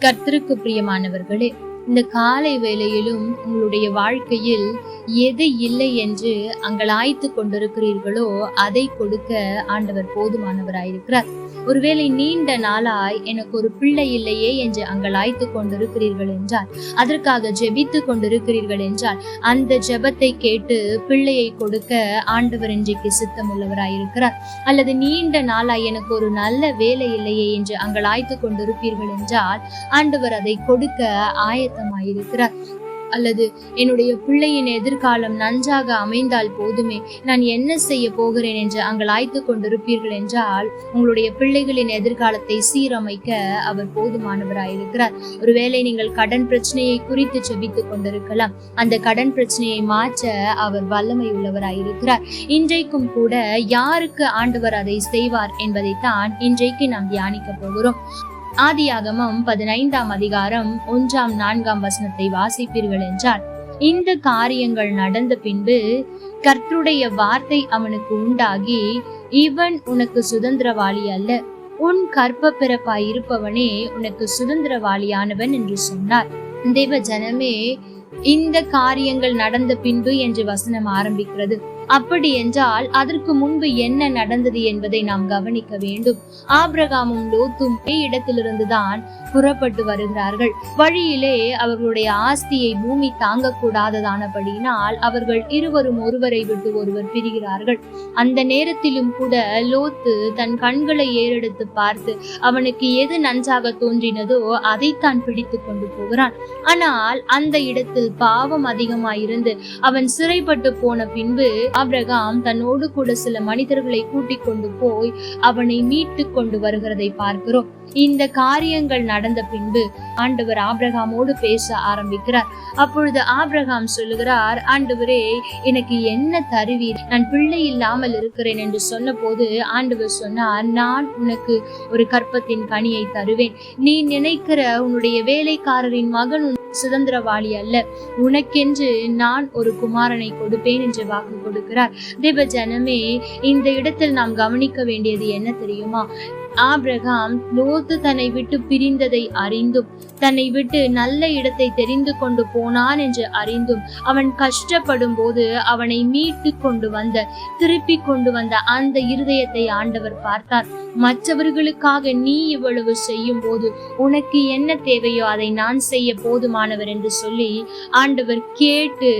கர்த்தருக்கு பிரியமானவர்களே இந்த காலை வேளையிலும் உங்களுடைய வாழ்க்கையில் எது இல்லை என்று அங்கலாய்த்து கொண்டிருக்கிறீர்களோ அதை கொடுக்க ஆண்டவர் போதுமானவராயிருக்கிறார். ஒருவேளை நீண்ட நாளாய் எனக்கு ஒரு பிள்ளை இல்லையே என்று அங்கலாய்த்து கொண்டிருக்கிறீர்கள் என்றால் அதற்காக ஜெபித்து கொண்டிருக்கிறீர்கள் என்றால் அந்த ஜெபத்தை கேட்டு பிள்ளையை கொடுக்க ஆண்டவர் இன்றைக்கு சித்தம் உள்ளவராயிருக்கிறார் அல்லது நீண்ட நாளாய் எனக்கு ஒரு நல்ல வேலை இல்லையே என்று அங்கலாய்த்து கொண்டிருப்பீர்கள் என்றால் ஆண்டவர் அதை கொடுக்க ஆயத்தமாயிருக்கிறார். அல்லது என்னுடைய பிள்ளையின் எதிர்காலம் நன்றாக அமைந்தால் போதுமே. நான் என்ன செய்ய போகிறேன் என்று அங்கலாய்த்து கொண்டிருப்பீர்கள் என்றால் உங்களுடைய பிள்ளைகளின் எதிர்காலத்தை சீரமைக்க அவர் போதுமானவராயிருக்கிறார். ஒருவேளை நீங்கள் கடன் பிரச்சனையை குறித்து செபித்துக் கொண்டிருக்கலாம். அந்த கடன் பிரச்சனையை மாற்ற அவர் வல்லமை உள்ளவராயிருக்கிறார் இன்றைக்கும் கூட யாருக்கு ஆண்டவர் அதை செய்வார் என்பதைத்தான் இன்றைக்கு நாம் தியானிக்க போகிறோம். ஆதியாகமம் பதினைந்தாம் அதிகாரம் ஒன்றாம் நான்காம் வசனத்தை வாசிப்பீர்கள் என்றால் இந்த காரியங்கள் நடந்த பின்பு கர்த்தருடைய வார்த்தை அவனுக்கு உண்டாகி இவன் உனக்கு சுதந்திரவாளி அல்ல. உன் கற்ப பிறப்பாய் இருப்பவனே உனக்கு சுதந்திரவாளியானவன் என்று சொன்னார். தேவ ஜனமே இந்த காரியங்கள் நடந்த பின்பு என்று வசனம் ஆரம்பிக்கிறது. அப்படி என்றால் அதற்கு முன்பு என்ன நடந்தது என்பதை நாம் கவனிக்க வேண்டும். ஆபிரகாமும் லோத்தும் இடத்திலிருந்துதான் புறப்பட்டு வருகிறார்கள். வழியிலே அவர்களுடைய ஆஸ்தியை பூமி தாங்கக்கூடாததானபடியினால் அவர்கள் இருவரும் ஒருவரை விட்டு ஒருவர் பிரிகிறார்கள். அந்த நேரத்திலும் கூட லோத்து தன் கண்களை ஏறெடுத்து பார்த்து அவனுக்கு எது நன்றாக தோன்றினதோ அதைத்தான் பிடித்து கொண்டு போகிறான். ஆனால் அந்த இடத்தில் பாவம் அதிகமாயிருந்து அவன் சிறைப்பட்டு போன பின்பு ஆபிரகாம் தன்னோடு கூட சில மனிதர்களை கூட்டிக் கொண்டு போய் அவனை மீட்டு கொண்டு வருகிறதை பார்க்கிறோம். இந்த காரியங்கள் நடந்த பின்பு ஆண்டவர் ஆபிரகாமோடு பேச ஆரம்பிக்கிறார். அப்பொழுது ஆபிரகாம் சொல்லுகிறார் ஆண்டவரே எனக்கு என்ன தருவீர்? நான் பிள்ளை இல்லாமல் இருக்கிறேன் என்று சொன்னபோது ஆண்டவர் சொன்னார் நான் உனக்கு ஒரு கற்பத்தின் கனியை தருவேன். நீ நினைக்கிற உன்னுடைய வேலைக்காரரின் மகன் சுதந்திரவாளி அல்ல. உனக்கென்று நான் ஒரு குமாரனை கொடுப்பேன் என்று வாக்கு கொடுக்கிறார். தேவ ஜனமே இந்த இடத்தில் நாம் கவனிக்க வேண்டியது என்ன தெரியுமா? ஆபிரகாம் லோத்து தன்னை விட்டு பிரிந்ததை அறிந்தும் தன்னை விட்டு நல்ல இடத்தை தெரிந்து கொண்டு போனான் என்று அறிந்தும் அவன் கஷ்டப்படும் போது அவனை மீட்டு கொண்டு வந்த திருப்பி கொண்டு வந்த அந்த இருதயத்தை ஆண்டவர் பார்த்தார். மற்றவர்களுக்காக நீ இவ்வளவு செய்யும் போது உனக்கு என்ன தேவையோ அதை நான் செய்ய போதுமானவர் என்று சொல்லி ஆண்டவர் கேட்டு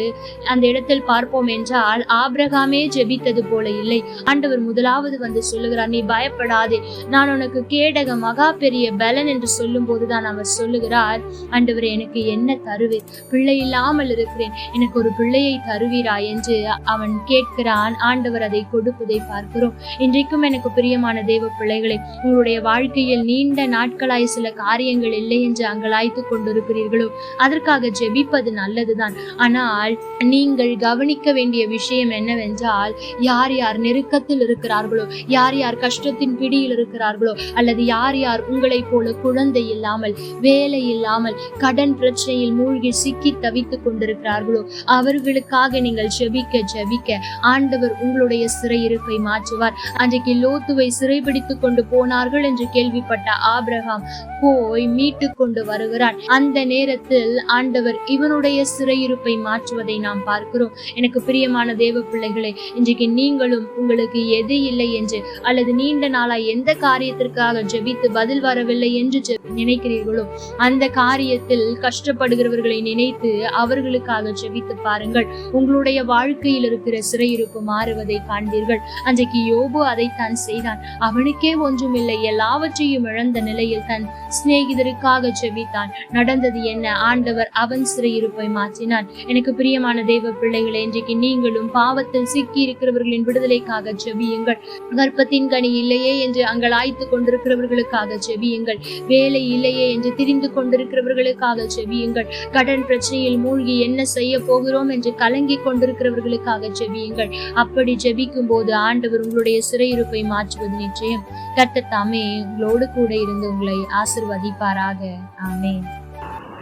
அந்த இடத்தில் பார்ப்போம் என்றால் ஆபிரகாமே ஜெபித்தது போல இல்லை. ஆண்டவர் முதலாவது வந்து சொல்லுகிறார் நீ பயப்படாதே. நான் உனக்கு கேடக மகா பெரிய பலன் என்று சொல்லும் போதுதான் அவர் சொல்லுகிறார் ஆண்டவர் எனக்கு என்ன தருவே பிள்ளை இல்லாமல் இருக்கிறேன். எனக்கு ஒரு பிள்ளையை தருவீரா? என்று அவன் கேட்கிறான். ஆண்டவர் அதை கொடுப்பதை பார்க்கிறோம். இன்றைக்கும் எனக்கு பிரியமான தேவ பிள்ளைகளை உங்களுடைய வாழ்க்கையில் நீண்ட நாட்களாய் சில காரியங்கள் இல்லை என்று அங்கலாய்த்து கொண்டிருக்கிறீர்களோ? அதற்காக ஜெபிப்பது நல்லதுதான். ஆனால் நீங்கள் கவனிக்க வேண்டிய விஷயம் என்னவென்றால் யார் யார் நெருக்கத்தில் இருக்கிறார்களோ யார் யார் கஷ்டத்தின் பிடியில் இருக்கிறார்களோ அல்லது யார் யார் உங்களைப் போல குழந்தை இல்லாமல் வேலை இல்லாமல் கடன் பிரச்சனையில் மூழ்கி சிக்கி தவித்துக் கொண்டிருக்கிறார்களோ அவர்களுக்காக நீங்கள் ஜெபிக்க ஜெபிக்க ஆண்டவர் உங்களுடைய சிறையிருப்பை மாற்றுவார். அன்றைக்கு லோத்துவை சிறைபிடித்துக் கொண்டு போனார்கள் என்று கேள்விப்பட்ட ஆபிரகாம் போய் மீட்டு கொண்டு வருகிறான். அந்த நேரத்தில் ஆண்டவர் இவனுடைய சிறையிருப்பை மாற்றுவதை நாம் பார்க்கிறோம். எனக்கு பிரியமான தேவ பிள்ளைகளே இன்றைக்கு நீங்களும் உங்களுக்கு எது இல்லை என்று அல்லது நீண்ட நாளாய் எந்த காரியத்திற்காக ஜெபித்து பதில் வரவில்லை என்று நினைக்கிறீர்களோ அந்த காரியத்தில் கஷ்டப்படுகிறவர்களை நினைத்து அவர்களுக்காக ஜெபித்து பாருங்கள். உங்களுடைய வாழ்க்கையில் இருக்கிற சிறையிருப்பு மாறுவதை காண்பீர்கள். அன்றைக்கு யோபு அதைத்தான் செய்தான். அவனுக்கே ஒன்றுமில்லை எல்லாவற்றையும் இழந்த நிலையில் தன் சிநேகிதருக்காக ஜெபித்தான். நடந்தது என்ன? ஆண்டவர் அவன் சிறையிருப்பை மாற்றினான் எனக்கு பிரியமான தெய்வ பிள்ளைகளை இன்றைக்கு நீங்களும் பாவத்தில் சிக்கி இருக்கிறவர்களின் விடுதலைக்காக ஜெபியுங்கள். கர்ப்பத்தின் கனி இல்லையே என்று அங்கலாய்த்து கொண்டிருக்கிறவர்களுக்காக ஜெபியுங்கள். வேலை இல்லையே என்று திரிந்து கொண்டிருக்கிறவர்களுக்காக ஜெபியுங்கள். கடன் பிரச்சனையில் மூழ்கி என்ன செய்ய போகிறோம் என்று கலங்கி கொண்டிருக்கிறவர்களுக்காக ஜெபியுங்கள். அப்படி ஜெபிக்கும் போது ஆண்டவர் உங்களுடைய சிறையிருப்பை மாற்றுவது நிச்சயம். கட்டத்தாமே தாமே உங்களோடு கூட இருந்து உங்களை ஆசிர்வதிப்பாராக. ஆமே